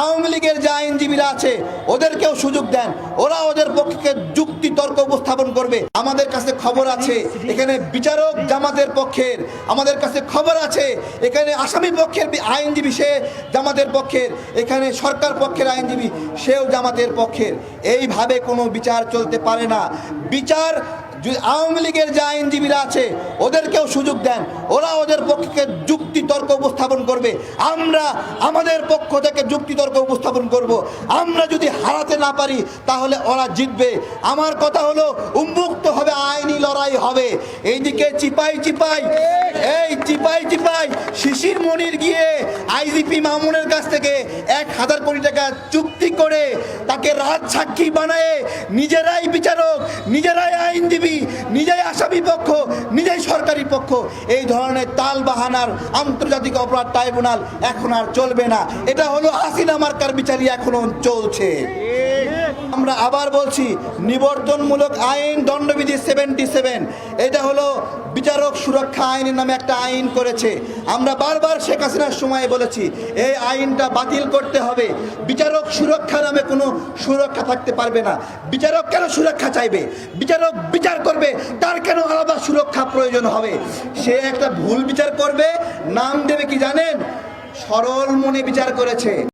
আওয়ামী লীগের যে আইনজীবীরা আছে, ওদেরকেও সুযোগ দেন। ওরা ওদের পক্ষে যুক্তি, তর্ক উপস্থাপন করবে। আমাদের কাছে খবর আছে, এখানে বিচারক জামাতের পক্ষের। আমাদের কাছে খবর আছে, এখানে আসামি পক্ষের আইনজীবী সে জামাতের পক্ষের। এখানে সরকার পক্ষের আইনজীবী সেও জামাতের পক্ষের। এইভাবে কোনো বিচার চলতে পারে না। বিচার আওয়ামী লীগের যে আইনজীবীরা আছে, ওদেরকেও সুযোগ দেন। ওরা ওদের পক্ষে যুক্তি তর্ক উপস্থাপন করবে। আমরা আমাদের পক্ষ থেকে যুক্তি তর্ক উপস্থাপন করব। আমরা যদি হারাতে না পারি, তাহলে ওরা জিতবে। আমার কথা হলো, উন্মুক্ত হবে, আইনি লড়াই হবে। এইদিকে চিপাই চিপাই, এই চিপাই চিপাই, শিশির মনির গিয়ে আইজিপি মামুনের কাছ থেকে এক হাজার কোটি টাকা চুক্তি করে তাকে রাজ সাক্ষী বানায় নিজেরাই বিচারক, নিজেরাই আইনজীবী, নিজেই আসামি পক্ষ, নিজেই সরকারি পক্ষ, এই ধরনের তাল বাহানার আন্তর্জাতিক অপরাধ ট্রাইব্যুনাল এখন আর চলবে না। এটা হলো হাসিনা মার্কার বিচারই এখনও চলছে। আমরা আবার বলছি, নিবর্তনমূলক আইন দণ্ডবিধি সেভেন্টি সেভেন এটা হলো বিচারক সুরক্ষা আইনের নামে একটা আইন করেছে। আমরা বারবার শেখ হাসিনার সময় বলেছি, এই আইনটা বাতিল করতে হবে। বিচারক সুরক্ষা নামে কোনো সুরক্ষা থাকতে পারবে না। বিচারক কেন সুরক্ষা চাইবে? বিচারক বিচার করবে, তার কেন আলাদা সুরক্ষা প্রয়োজন হবে? সে একটা ভুল বিচার করবে, নাম দেবে কি জানেন? সরল মনে বিচার করেছে।